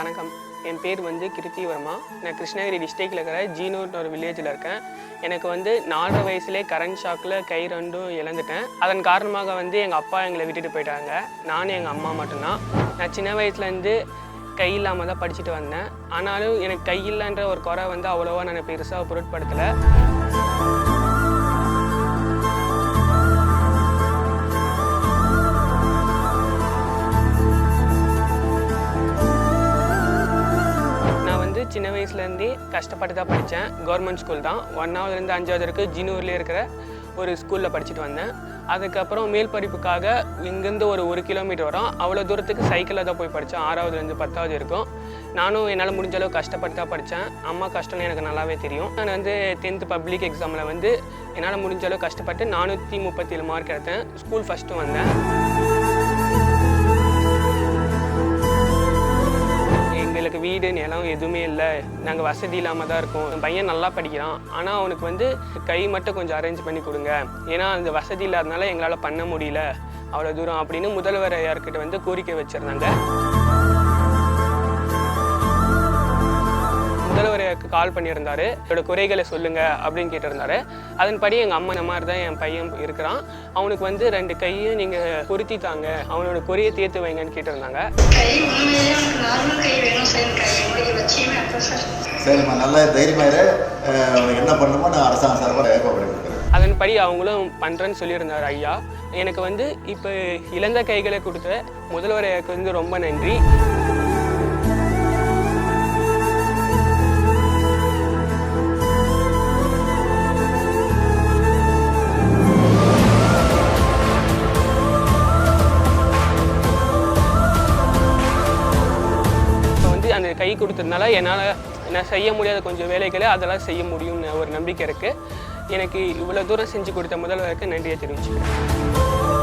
வணக்கம். என் பேர் வந்து கிருத்தி வர்மா. நான் கிருஷ்ணகிரி டிஸ்ட்ரிக்டில் இருக்கிற ஜீனூர்னு ஒரு வில்லேஜில் இருக்கேன். எனக்கு வந்து நாலரை வயசுலேயே கரண்ட் ஷாக்கில் கை ரெண்டும் இழந்துட்டேன். அதன் காரணமாக வந்து எங்கள் அப்பா எங்களை விட்டுட்டு போயிட்டாங்க. நானும் எங்கள் அம்மா மட்டும்தான். நான் சின்ன வயசுலேருந்து கை இல்லாமல் தான் படிச்சுட்டு வந்தேன். ஆனாலும் எனக்கு கை இல்லைன்ற ஒரு குறை வந்து அவ்வளோவா நான் பெருசாக பொருட்படுத்தலை. சின்ன வயசுலேருந்தே கஷ்டப்பட்டு தான் படித்தேன் கவர்மெண்ட் ஸ்கூல் தான். ஒன்றாவதுலேருந்து அஞ்சாவது வரைக்கும் ஜினூர்லேயே இருக்கிற ஒரு ஸ்கூலில் படிச்சுட்டு வந்தேன். அதுக்கப்புறம் மேல் படிப்புக்காக இங்கேருந்து ஒரு ஒரு கிலோமீட்டர் வரும். அவ்வளோ தூரத்துக்கு சைக்கிளில் தான் போய் படித்தேன் ஆறாவதுலேருந்து பத்தாவது இருக்கும் நானும் என்னால் முடிஞ்ச அளவு கஷ்டப்பட்டு தான் படித்தேன் அம்மா கஷ்டம்னு எனக்கு நல்லாவே தெரியும். நான் வந்து டென்த்து பப்ளிக் எக்ஸாமில் வந்து என்னால் முடிஞ்ச அளவு கஷ்டப்பட்டு நானூற்றி முப்பத்தேழு மார்க் எடுத்தேன். ஸ்கூல் ஃபஸ்ட்டு வந்தேன். வீடு நிலம் எதுவுமே இல்லை. நாங்கள் வசதி இல்லாமல் தான் இருக்கோம். என் பையன் நல்லா படிக்கிறான். ஆனால் அவனுக்கு வந்து கை மட்டும் கொஞ்சம் அரேஞ்ச் பண்ணி கொடுங்க. ஏன்னா அந்த வசதி இல்லாதனால எங்களால் பண்ண முடியல. அவ்வளோ தூரம் அப்படின்னு முதல்வர் ஐயார்கிட்ட வந்து கோரிக்கை வச்சுருந்தாங்க. முதல்வர் கால் பண்ணியிருந்தாரு. என்னோட குறைகளை சொல்லுங்க அப்படின்னு கேட்டிருந்தாரு. அதன்படி எங்கள் அம்மா இந்த மாதிரி தான் என் பையன் இருக்கிறான். அவனுக்கு வந்து ரெண்டு கையும் நீங்கள் பொருத்தி தாங்க. அவனோட குறையை தீர்த்து வைங்கன்னு கேட்டிருந்தாங்க. சரிம்மா நல்லா தைரியமாக உனக்கு என்ன பண்ணணுமோ நான் அரசாங்க சார்பாக ஏற்பாடு கொடுக்குறேன். அதன்படி அவங்களும் பண்ணுறேன்னு சொல்லியிருந்தார் ஐயா. எனக்கு வந்து இப்போ இழந்த கைகளை கொடுத்த முதல்வர் எனக்கு வந்து ரொம்ப நன்றி. அந்த கை கொடுத்ததுனால என்னால் நான் செய்ய முடியாத கொஞ்சம் வேலைகளை அதெல்லாம் செய்ய முடியும்னு ஒரு நம்பிக்கை இருக்குது எனக்கு இவ்வளோ தூரம் செஞ்சு கொடுத்த முதல்வருக்கு நன்றியை தெரிவிச்சுக்கிறேன்.